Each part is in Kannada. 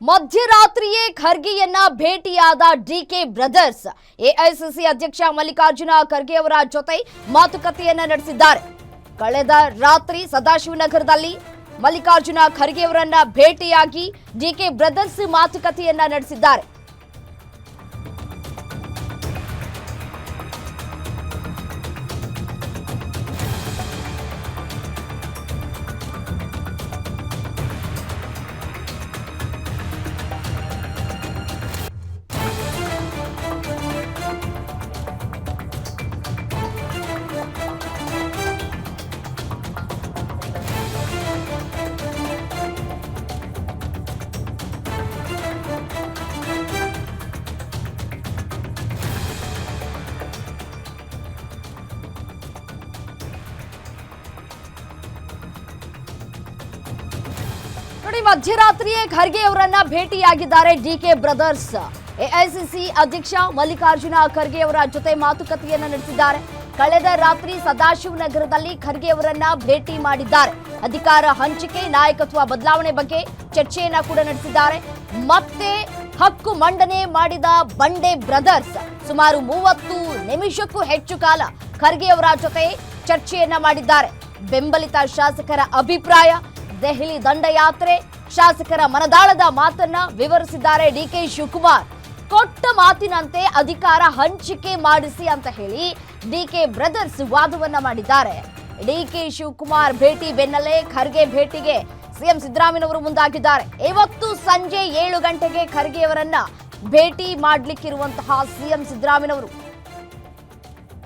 ಮಧ್ಯರಾತ್ರಿಯೇ ಖರ್ಗೆಯನ್ನ ಭೇಟಿಯಾದ ಡಿಕೆ ಬ್ರದರ್ಸ್. ಎಐಸಿಸಿ ಅಧ್ಯಕ್ಷ ಮಲ್ಲಿಕಾರ್ಜುನ ಖರ್ಗೆ ಅವರ ಜೊತೆ ಮಾತುಕತೆಯನ್ನ ನಡೆಸಿದ್ದಾರೆ. ಕಳೆದ ರಾತ್ರಿ ಸದಾಶಿವನಗರದಲ್ಲಿ ಮಲ್ಲಿಕಾರ್ಜುನ ಖರ್ಗೆ ಅವರನ್ನ ಭೇಟಿಯಾಗಿ ಡಿಕೆ ಬ್ರದರ್ಸ್ ಮಾತುಕತೆಯನ್ನ ನಡೆಸಿದ್ದಾರೆ. ನೋಡಿ ಮಧ್ಯರಾತ್ರಿಯೇ ಖರ್ಗೆ ಅವರನ್ನ ಭೇಟಿಯಾಗಿದ್ದಾರೆ ಡಿಕೆ ಬ್ರದರ್ಸ್. ಎಐಸಿಸಿ ಅಧ್ಯಕ್ಷ ಮಲ್ಲಿಕಾರ್ಜುನ ಖರ್ಗೆ ಅವರ ಜೊತೆ ಮಾತುಕತೆಯನ್ನ ನಡೆಸಿದ್ದಾರೆ. ಕಳೆದ ರಾತ್ರಿ ಸದಾಶಿವನಗರದಲ್ಲಿ ಖರ್ಗೆ ಅವರನ್ನ ಭೇಟಿ ಮಾಡಿದ್ದಾರೆ. ಅಧಿಕಾರ ಹಂಚಿಕೆ, ನಾಯಕತ್ವ ಬದಲಾವಣೆ ಬಗ್ಗೆ ಚರ್ಚೆಯನ್ನ ಕೂಡ ನಡೆಸಿದ್ದಾರೆ. ಮತ್ತೆ ಹಕ್ಕು ಮಂಡನೆ ಮಾಡಿದ ಬಂಡೆ ಬ್ರದರ್ಸ್ ಸುಮಾರು ಮೂವತ್ತು ನಿಮಿಷಕ್ಕೂ ಹೆಚ್ಚು ಕಾಲ ಖರ್ಗೆ ಅವರ ಜೊತೆ ಚರ್ಚೆಯನ್ನ ಮಾಡಿದ್ದಾರೆ. ಬೆಂಬಲಿತ ಶಾಸಕರ ಅಭಿಪ್ರಾಯ ದೆಹಲಿ ದಂಡಯಾತ್ರೆ. ಶಾಸಕರ ಮನದಾಳದ ಮಾತನ್ನ ವಿವರಿಸಿದ್ದಾರೆ ಡಿಕೆ ಶಿವಕುಮಾರ್. ಕೊಟ್ಟ ಮಾತಿನಂತೆ ಅಧಿಕಾರ ಹಂಚಿಕೆ ಮಾಡಿಸಿ ಅಂತ ಹೇಳಿ ಡಿಕೆ ಬ್ರದರ್ಸ್ ವಾದವನ್ನ ಮಾಡಿದ್ದಾರೆ. ಡಿಕೆ ಶಿವಕುಮಾರ್ ಭೇಟಿ ಬೆನ್ನಲ್ಲೇ ಖರ್ಗೆ ಭೇಟಿಗೆ ಸಿಎಂ ಸಿದ್ದರಾಮಯ್ಯನವರು ಮುಂದಾಗಿದ್ದಾರೆ. ಇವತ್ತು ಸಂಜೆ ಏಳು ಗಂಟೆಗೆ ಖರ್ಗೆ ಅವರನ್ನ ಭೇಟಿ ಮಾಡಲಿಕ್ಕಿರುವಂತಹ ಸಿಎಂ ಸಿದ್ದರಾಮಯ್ಯನವರು.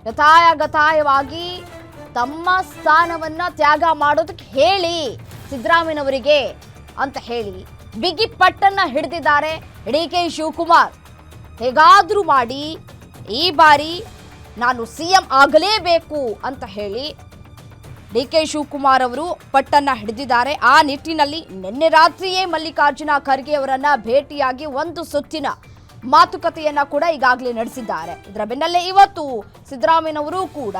ಗತಾಯಗತಾಯವಾಗಿ ತಮ್ಮ ಸ್ಥಾನವನ್ನ ತ್ಯಾಗ ಮಾಡೋದಕ್ಕೆ ಹೇಳಿ ಸಿದ್ದರಾಮಯ್ಯನವರಿಗೆ ಅಂತ ಹೇಳಿ ಬಿಗಿ ಪಟ್ಟನ್ನ ಹಿಡಿದಿದ್ದಾರೆ ಡಿ ಕೆ ಶಿವಕುಮಾರ್. ಹೇಗಾದ್ರೂ ಮಾಡಿ ಈ ಬಾರಿ ನಾನು ಸಿಎಂ ಆಗಲೇಬೇಕು ಅಂತ ಹೇಳಿ ಡಿ ಕೆ ಶಿವಕುಮಾರ್ ಅವರು ಪಟ್ಟನ್ನ ಹಿಡಿದಿದ್ದಾರೆ. ಆ ನಿಟ್ಟಿನಲ್ಲಿ ನಿನ್ನೆ ರಾತ್ರಿಯೇ ಮಲ್ಲಿಕಾರ್ಜುನ ಖರ್ಗೆ ಅವರನ್ನ ಭೇಟಿಯಾಗಿ ಒಂದು ಸುತ್ತಿನ ಮಾತುಕತೆಯನ್ನ ಕೂಡ ಈಗಾಗಲೇ ನಡೆಸಿದ್ದಾರೆ. ಇದರ ಬೆನ್ನಲ್ಲೇ ಇವತ್ತು ಸಿದ್ದರಾಮಯ್ಯನವರು ಕೂಡ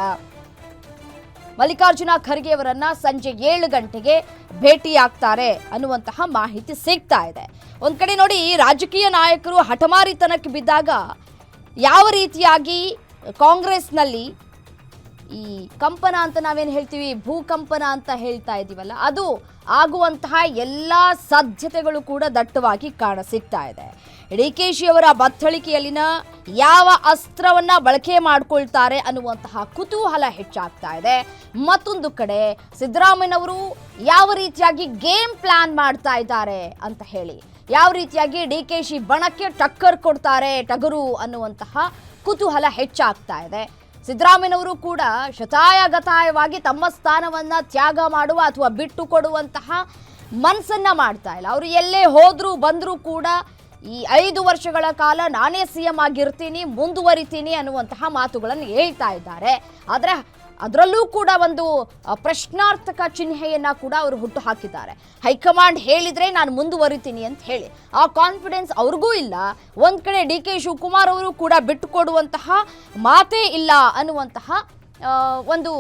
ಮಲ್ಲಿಕಾರ್ಜುನ ಖರ್ಗೆ ಅವರನ್ನ ಸಂಜೆ ಏಳು ಗಂಟೆಗೆ ಭೇಟಿಯಾಗ್ತಾರೆ ಅನ್ನುವಂತಹ ಮಾಹಿತಿ ಸಿಗ್ತಾ ಇದೆ. ಒಂದ್ ಕಡೆ ನೋಡಿ, ರಾಜಕೀಯ ನಾಯಕರು ಹಠಮಾರಿತನಕ್ಕೆ ಬಿದ್ದಾಗ ಯಾವ ರೀತಿಯಾಗಿ ಕಾಂಗ್ರೆಸ್ನಲ್ಲಿ ಈ ಕಂಪನ ಅಂತ ನಾವೇನು ಹೇಳ್ತೀವಿ? ಭೂಕಂಪನ ಅಂತ ಹೇಳ್ತಾ ಇದ್ದೀವಲ್ಲ ಅದು ಆಗುವಂತಹ ಎಲ್ಲ ಸಾಧ್ಯತೆಗಳು ಕೂಡ ದಟ್ಟವಾಗಿ ಕಾಣ ಸಿಗ್ತಾ ಇದೆ. ಡಿ ಕೆ ಅವರ ಬತ್ತಳಿಕೆಯಲ್ಲಿನ ಯಾವ ಅಸ್ತ್ರವನ್ನ ಬಳಕೆ ಮಾಡಿಕೊಳ್ತಾರೆ ಅನ್ನುವಂತಹ ಕುತೂಹಲ ಹೆಚ್ಚಾಗ್ತಾ ಇದೆ. ಮತ್ತೊಂದು ಕಡೆ, ಸಿದ್ದರಾಮಯ್ಯನವರು ಯಾವ ರೀತಿಯಾಗಿ ಗೇಮ್ ಪ್ಲಾನ್ ಮಾಡ್ತಾ ಇದ್ದಾರೆ ಅಂತ ಹೇಳಿ, ಯಾವ ರೀತಿಯಾಗಿ ಡಿ ಕೆ ಬಣಕ್ಕೆ ಟಕ್ಕರ್ ಕೊಡ್ತಾರೆ ಟಗರು ಅನ್ನುವಂತಹ ಕುತೂಹಲ ಹೆಚ್ಚಾಗ್ತಾ ಇದೆ. ಸಿದ್ದರಾಮಯ್ಯನವರು ಕೂಡ ಶತಾಯಗತಾಯವಾಗಿ ತಮ್ಮ ಸ್ಥಾನವನ್ನು ತ್ಯಾಗ ಮಾಡುವ ಅಥವಾ ಬಿಟ್ಟು ಕೊಡುವಂತಹ ಮನಸ್ಸನ್ನು ಮಾಡ್ತಾ ಇಲ್ಲ. ಅವರು ಎಲ್ಲೇ ಹೋದರೂ ಬಂದರೂ ಕೂಡ ಈ ಐದು ವರ್ಷಗಳ ಕಾಲ ನಾನೇ ಸಿ ಎಂ ಆಗಿರ್ತೀನಿ, ಮುಂದುವರಿತೀನಿ ಅನ್ನುವಂತಹ ಮಾತುಗಳನ್ನು ಹೇಳ್ತಾ ಇದ್ದಾರೆ. ಆದರೆ ಅದರಲ್ಲೂ ಕೂಡ ಒಂದು ಪ್ರಶ್ನಾರ್ಥಕ ಚಿಹ್ನೆಯನ್ನ ಕೂಡ ಅವರು ಹುಟ್ಟು ಹಾಕಿದ್ದಾರೆ. ಹೈಕಮಾಂಡ್ ಹೇಳಿದ್ರೆ ನಾನು ಮುಂದುವರಿತೀನಿ ಅಂತ ಹೇಳಿ. ಆ ಕಾನ್ಫಿಡೆನ್ಸ್ ಅವ್ರಿಗೂ ಇಲ್ಲ. ಒಂದು ಕಡೆ ಡಿ ಕೆ ಶಿವಕುಮಾರ್ ಅವರು ಕೂಡ ಬಿಟ್ಟುಕೊಡುವಂತಹ ಮಾತೇ ಇಲ್ಲ ಅನ್ನುವಂತಹ ಒಂದು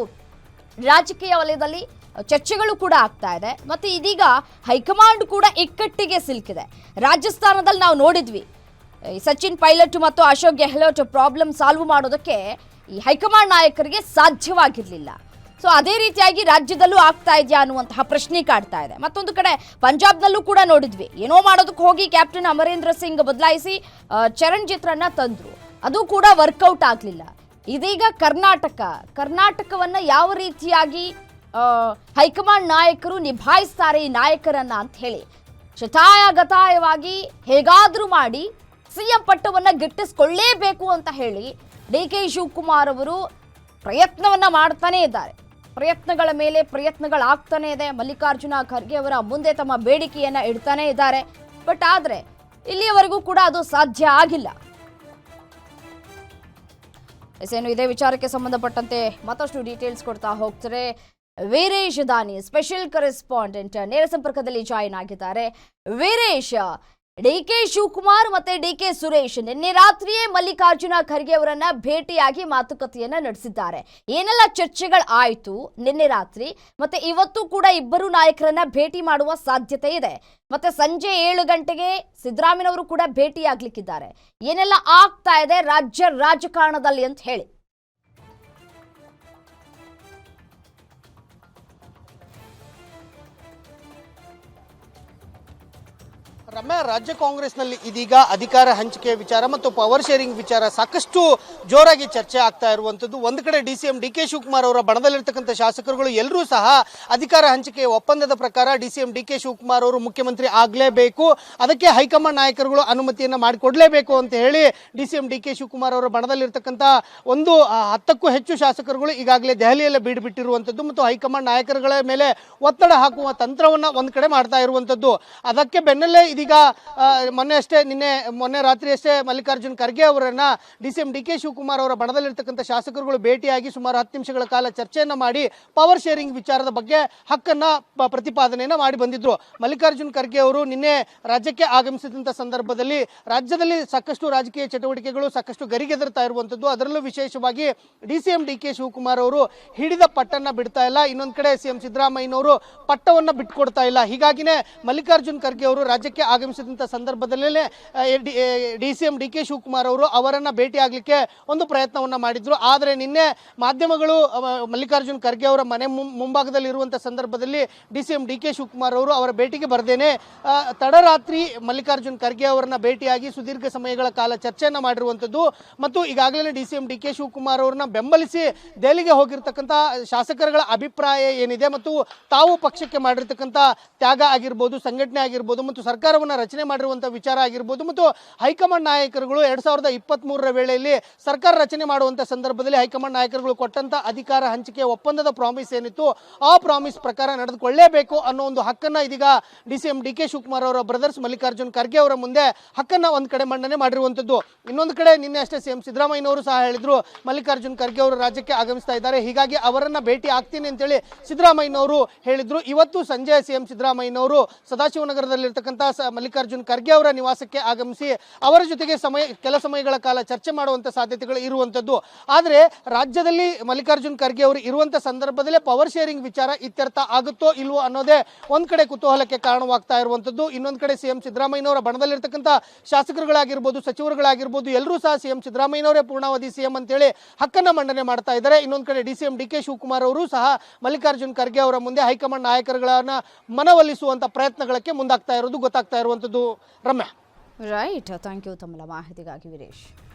ರಾಜಕೀಯ ವಲಯದಲ್ಲಿ ಚರ್ಚೆಗಳು ಕೂಡ ಆಗ್ತಾ ಇದೆ. ಮತ್ತೆ ಇದೀಗ ಹೈಕಮಾಂಡ್ ಕೂಡ ಇಕ್ಕಟ್ಟಿಗೆ ಸಿಲುಕಿದೆ. ರಾಜಸ್ಥಾನದಲ್ಲಿ ನಾವು ನೋಡಿದ್ವಿ. ಸಚಿನ್ ಪೈಲಟ್ ಮತ್ತು ಅಶೋಕ್ ಗೆಹ್ಲೋಟ್ ಪ್ರಾಬ್ಲಮ್ ಸಾಲ್ವ್ ಮಾಡೋದಕ್ಕೆ ಈ ಹೈಕಮಾಂಡ್ ನಾಯಕರಿಗೆ ಸಾಧ್ಯವಾಗಿರಲಿಲ್ಲ. ಸೊ ಅದೇ ರೀತಿಯಾಗಿ ರಾಜ್ಯದಲ್ಲೂ ಆಗ್ತಾ ಇದೆಯಾ ಅನ್ನುವಂತಹ ಪ್ರಶ್ನೆ ಕಾಡ್ತಾ ಇದೆ. ಮತ್ತೊಂದು ಕಡೆ ಪಂಜಾಬ್ನಲ್ಲೂ ಕೂಡ ನೋಡಿದ್ವಿ. ಏನೋ ಮಾಡೋದಕ್ಕೆ ಹೋಗಿ ಕ್ಯಾಪ್ಟನ್ ಅಮರೇಂದ್ರ ಸಿಂಗ್ ಬದಲಾಯಿಸಿ ಚರಣ್ ಚರಣ್ಜಿತ್ರನ್ನ ತಂದ್ರು. ಅದು ಕೂಡ ವರ್ಕೌಟ್ ಆಗಲಿಲ್ಲ. ಇದೀಗ ಕರ್ನಾಟಕ, ಕರ್ನಾಟಕವನ್ನ ಯಾವ ರೀತಿಯಾಗಿ ಹೈಕಮಾಂಡ್ ನಾಯಕರು ನಿಭಾಯಿಸ್ತಾರೆ ಈ ನಾಯಕರನ್ನ ಅಂತ ಹೇಳಿ ಶತಾಯಗತಾಯವಾಗಿ ಹೇಗಾದ್ರೂ ಮಾಡಿ, ಸಿಎಂ ಪಟ್ಟವನ್ನ ಗಿಟ್ಟಿಸ್ಕೊಳ್ಳೇಬೇಕು ಅಂತ ಹೇಳಿ ಡಿ ಕೆ ಶಿವಕುಮಾರ್ ಅವರು ಪ್ರಯತ್ನವನ್ನ ಮಾಡ್ತಾನೇ ಇದ್ದಾರೆ. ಪ್ರಯತ್ನಗಳ ಮೇಲೆ ಪ್ರಯತ್ನಗಳಾಗ್ತಾನೆ ಇದೆ. ಮಲ್ಲಿಕಾರ್ಜುನ ಖರ್ಗೆ ಅವರ ಮುಂದೆ ತಮ್ಮ ಬೇಡಿಕೆಯನ್ನ ಇಡ್ತಾನೆ ಇದ್ದಾರೆ. ಬಟ್ ಆದ್ರೆ ಇಲ್ಲಿಯವರೆಗೂ ಕೂಡ ಅದು ಸಾಧ್ಯ ಆಗಿಲ್ಲ. ಏನು ಇದೇ ವಿಚಾರಕ್ಕೆ ಸಂಬಂಧಪಟ್ಟಂತೆ ಮತ್ತಷ್ಟು ಡೀಟೇಲ್ಸ್ ಕೊಡ್ತಾ ಹೋಗ್ತಾರೆ ವೀರೇಶ್ ದಾನಿ ಸ್ಪೆಷಲ್ ಕರೆಸ್ಪಾಂಡೆಂಟ್ ನೇರ ಸಂಪರ್ಕದಲ್ಲಿ ಜಾಯಿನ್ ಆಗಿದ್ದಾರೆ. ವೀರೇಶ್ ಡಿ ಕೆ ಶಿವಕುಮಾರ್ ಮತ್ತೆ ಡಿ ಕೆ ಸುರೇಶ್ ನಿನ್ನೆ ರಾತ್ರಿಯೇ ಮಲ್ಲಿಕಾರ್ಜುನ ಖರ್ಗೆ ಅವರನ್ನ ಭೇಟಿಯಾಗಿ ಮಾತುಕತೆಯನ್ನ ನಡೆಸಿದ್ದಾರೆ. ಏನೆಲ್ಲ ಚರ್ಚೆಗಳು ಆಯ್ತು ನಿನ್ನೆ ರಾತ್ರಿ, ಮತ್ತೆ ಇವತ್ತು ಕೂಡ ಇಬ್ಬರು ನಾಯಕರನ್ನ ಭೇಟಿ ಮಾಡುವ ಸಾಧ್ಯತೆ ಇದೆ. ಮತ್ತೆ ಸಂಜೆ ಏಳು ಗಂಟೆಗೆ ಸಿದ್ದರಾಮಯ್ಯನವರು ಕೂಡ ಭೇಟಿಯಾಗ್ಲಿಕ್ಕಿದ್ದಾರೆ. ಏನೆಲ್ಲ ಆಗ್ತಾ ಇದೆ ರಾಜ್ಯ ರಾಜಕಾರಣದಲ್ಲಿ ಅಂತ ಹೇಳಿ. ರಮ್ಯಾ ರಾಜ್ಯ ಕಾಂಗ್ರೆಸ್ನಲ್ಲಿ ಇದೀಗ ಅಧಿಕಾರ ಹಂಚಿಕೆ ವಿಚಾರ ಮತ್ತು ಪವರ್ ಶೇರಿಂಗ್ ವಿಚಾರ ಸಾಕಷ್ಟು ಜೋರಾಗಿ ಚರ್ಚೆ ಆಗ್ತಾ ಇರುವಂಥದ್ದು. ಒಂದು ಕಡೆ D C M D K Shivakumar ಅವರ ಬಣದಲ್ಲಿರ್ತಕ್ಕಂಥ ಶಾಸಕರುಗಳು ಎಲ್ಲರೂ ಸಹ ಅಧಿಕಾರ ಹಂಚಿಕೆ ಒಪ್ಪಂದದ ಪ್ರಕಾರ D C M D K Shivakumar ಅವರು ಮುಖ್ಯಮಂತ್ರಿ ಆಗಲೇಬೇಕು. ಅದಕ್ಕೆ ಹೈಕಮಾಂಡ್ ನಾಯಕರುಗಳು ಅನುಮತಿಯನ್ನು ಮಾಡಿಕೊಡಲೇಬೇಕು ಅಂತ ಹೇಳಿ D C M D K Shivakumar ಅವರ ಬಣದಲ್ಲಿರ್ತಕ್ಕಂಥ ಒಂದು ಹತ್ತಕ್ಕೂ ಹೆಚ್ಚು ಶಾಸಕರುಗಳು ಈಗಾಗಲೇ ದೆಹಲಿಯಲ್ಲಿ ಬೀಡ್ಬಿಟ್ಟಿರುವಂಥದ್ದು ಮತ್ತು ಹೈಕಮಾಂಡ್ ನಾಯಕರುಗಳ ಮೇಲೆ ಒತ್ತಡ ಹಾಕುವ ತಂತ್ರವನ್ನು ಒಂದು ಕಡೆ ಮಾಡ್ತಾ ಇರುವಂಥದ್ದು. ಅದಕ್ಕೆ ಬೆನ್ನಲ್ಲೇ ಇದೀಗ ಮೊನ್ನೆ ಅಷ್ಟೇ, ನಿನ್ನೆ, ಮೊನ್ನೆ ರಾತ್ರಿ ಅಷ್ಟೇ ಮಲ್ಲಿಕಾರ್ಜುನ್ ಖರ್ಗೆ ಅವರನ್ನು D C M D K Shivakumar ಅವರ ಬಣದಲ್ಲಿರ್ತಕ್ಕಂಥ ಶಾಸಕರುಗಳು ಭೇಟಿಯಾಗಿ ಸುಮಾರು ಹತ್ತು ನಿಮಿಷಗಳ ಕಾಲ ಚರ್ಚೆಯನ್ನು ಮಾಡಿ ಪವರ್ ಶೇರಿಂಗ್ ವಿಚಾರದ ಬಗ್ಗೆ ಹಕ್ಕನ್ನು ಪ್ರತಿಪಾದನೆಯನ್ನು ಮಾಡಿ ಬಂದಿದ್ರು. ಮಲ್ಲಿಕಾರ್ಜುನ್ ಖರ್ಗೆ ಅವರು ನಿನ್ನೆ ರಾಜ್ಯಕ್ಕೆ ಆಗಮಿಸಿದಂಥ ಸಂದರ್ಭದಲ್ಲಿ ರಾಜ್ಯದಲ್ಲಿ ಸಾಕಷ್ಟು ರಾಜಕೀಯ ಚಟುವಟಿಕೆಗಳು ಸಾಕಷ್ಟು ಗರಿಗೆದರ್ತಾ ಇರುವಂಥದ್ದು. ಅದರಲ್ಲೂ ವಿಶೇಷವಾಗಿ D C M D K Shivakumar ಅವರು ಹಿಡಿದ ಪಟ್ಟನ್ನ ಬಿಡ್ತಾ ಇಲ್ಲ. ಇನ್ನೊಂದು ಕಡೆ ಸಿ ಎಂ ಸಿದ್ದರಾಮಯ್ಯನವರು ಪಟ್ಟವನ್ನು ಬಿಟ್ಕೊಡ್ತಾ ಇಲ್ಲ. ಹೀಗಾಗಿನೇ ಮಲ್ಲಿಕಾರ್ಜುನ್ ಖರ್ಗೆ ಅವರು ರಾಜ್ಯಕ್ಕೆ ಆಗಮಿಸಿದಂಥ ಸಂದರ್ಭದಲ್ಲೇ D C M D K Shivakumar ಅವರು ಅವರನ್ನ ಭೇಟಿ ಆಗಲಿಕ್ಕೆ ಒಂದು ಪ್ರಯತ್ನವನ್ನ ಮಾಡಿದರು. ಆದರೆ ನಿನ್ನೆ ಮಾಧ್ಯಮಗಳು ಮಲ್ಲಿಕಾರ್ಜುನ್ ಖರ್ಗೆ ಅವರ ಮನೆ ಮುಂಭಾಗದಲ್ಲಿ ಇರುವಂಥ ಸಂದರ್ಭದಲ್ಲಿ D C M D K Shivakumar ಅವರು ಅವರ ಭೇಟಿಗೆ ಬರ್ದೇನೆ ತಡರಾತ್ರಿ ಮಲ್ಲಿಕಾರ್ಜುನ್ ಖರ್ಗೆ ಅವರನ್ನ ಭೇಟಿಯಾಗಿ ಸುದೀರ್ಘ ಸಮಯಗಳ ಕಾಲ ಚರ್ಚೆಯನ್ನು ಮಾಡಿರುವಂಥದ್ದು ಮತ್ತು ಈಗಾಗಲೇ D C M D K Shivakumar ಅವರನ್ನ ಬೆಂಬಲಿಸಿ ದೆಹಲಿಗೆ ಹೋಗಿರ್ತಕ್ಕಂಥ ಶಾಸಕರುಗಳ ಅಭಿಪ್ರಾಯ ಏನಿದೆ ಮತ್ತು ತಾವು ಪಕ್ಷಕ್ಕೆ ಮಾಡಿರ್ತಕ್ಕಂಥ ತ್ಯಾಗ ಆಗಿರ್ಬೋದು, ಸಂಘಟನೆ ಆಗಿರ್ಬೋದು ಮತ್ತು ಸರ್ಕಾರವನ್ನು ರಚನೆ ಮಾಡಿರುವಂಥ ವಿಚಾರ ಆಗಿರ್ಬೋದು ಮತ್ತು ಹೈಕಮಾಂಡ್ ನಾಯಕರುಗಳು ಎರಡು ಸಾವಿರದ ಇಪ್ಪತ್ತ್ಮೂರರ ವೇಳೆಯಲ್ಲಿ ಸರ್ಕಾರ ರಚನೆ ಮಾಡುವಂಥ ಸಂದರ್ಭದಲ್ಲಿ ಹೈಕಮಾಂಡ್ ನಾಯಕರುಗಳು ಕೊಟ್ಟಂಥ ಅಧಿಕಾರ ಹಂಚಿಕೆ ಒಪ್ಪಂದದ ಪ್ರಾಮಿಸ್ ಏನಿತ್ತು, ಆ ಪ್ರಾಮಿಸ್ ಪ್ರಕಾರ ನಡೆದುಕೊಳ್ಳೇಬೇಕು ಅನ್ನೋ ಒಂದು ಹಕ್ಕನ್ನು ಇದೀಗ D C M D K Shivakumar ಅವರ ಬ್ರದರ್ಸ್ ಮಲ್ಲಿಕಾರ್ಜುನ್ ಖರ್ಗೆ ಅವರ ಮುಂದೆ ಹಕ್ಕನ್ನು ಒಂದು ಕಡೆ ಮಂಡನೆ ಮಾಡಿರುವಂಥದ್ದು ಇನ್ನೊಂದು ಕಡೆ ನಿನ್ನೆ ಅಷ್ಟೇ ಸಿ ಎಂ ಸಿದ್ದರಾಮಯ್ಯನವರು ಸಹ ಹೇಳಿದ್ರು, ಮಲ್ಲಿಕಾರ್ಜುನ್ ಖರ್ಗೆ ಅವರು ರಾಜ್ಯಕ್ಕೆ ಆಗಮಿಸ್ತಾ ಇದ್ದಾರೆ, ಹೀಗಾಗಿ ಅವರನ್ನು ಭೇಟಿ ಆಗ್ತೀನಿ ಅಂತೇಳಿ ಸಿದ್ದರಾಮಯ್ಯನವರು ಹೇಳಿದ್ರು. ಇವತ್ತು ಸಂಜೆ ಸಿ ಎಂ ಸಿದ್ದರಾಮಯ್ಯನವರು ಸದಾಶಿವನಗರದಲ್ಲಿರ್ತಕ್ಕಂಥ ಮಲ್ಲಿಕಾರ್ಜುನ್ ಖರ್ಗೆ ಅವರ ನಿವಾಸಕ್ಕೆ ಆಗಮಿಸಿ ಅವರ ಜೊತೆಗೆ ಸಮಯ, ಕೆಲ ಸಮಯಗಳ ಕಾಲ ಚರ್ಚೆ ಮಾಡುವಂತ ಸಾಧ್ಯತೆಗಳು ಇರುವಂತದ್ದು. ಆದರೆ ರಾಜ್ಯದಲ್ಲಿ ಮಲ್ಲಿಕಾರ್ಜುನ್ ಖರ್ಗೆ ಅವರು ಇರುವಂತ ಸಂದರ್ಭದಲ್ಲೇ ಪವರ್ ಶೇರಿಂಗ್ ವಿಚಾರ ಇತ್ಯರ್ಥ ಆಗುತ್ತೋ ಇಲ್ವೋ ಅನ್ನೋದೇ ಒಂದು ಕಡೆ ಕುತೂಹಲಕ್ಕೆ ಕಾರಣವಾಗ್ತಾ ಇರುವಂತದ್ದು. ಇನ್ನೊಂದು ಕಡೆ ಸಿಎಂ ಸಿದ್ದರಾಮಯ್ಯನವರ ಬಣದಲ್ಲಿರ್ತಕ್ಕಂಥ ಶಾಸಕರುಗಳಾಗಿರ್ಬೋದು, ಸಚಿವರುಗಳಾಗಿರ್ಬೋದು ಎಲ್ಲರೂ ಸಹ ಸಿಎಂ ಸಿದ್ದರಾಮಯ್ಯನವರೇ ಪೂರ್ಣಾವಧಿ ಸಿಎಂ ಅಂತೇಳಿ ಹಕ್ಕನ್ನ ಮಂಡನೆ ಮಾಡ್ತಾ ಇದ್ದಾರೆ. ಇನ್ನೊಂದ್ ಕಡೆ D CM D K Shivakumar ಅವರು ಸಹ ಮಲ್ಲಿಕಾರ್ಜುನ್ ಖರ್ಗೆ ಅವರ ಮುಂದೆ ಹೈಕಮಾಂಡ್ ನಾಯಕರುಗಳನ್ನ ಮನವೊಲಿಸುವಂಥ ಪ್ರಯತ್ನಗಳಕ್ಕೆ ಮುಂದಾಗ್ತಾ ಇರೋದು ಗೊತ್ತಾಗ್ತಾ ಇರುವಂತದ್ದು ರಮ್ಯಾ. ರೈಟ್ ಥ್ಯಾಂಕ್ ಯು ತಮ್ಮ ಮಾಹಿತಿಗಾಗಿ ವೀರೇಶ್.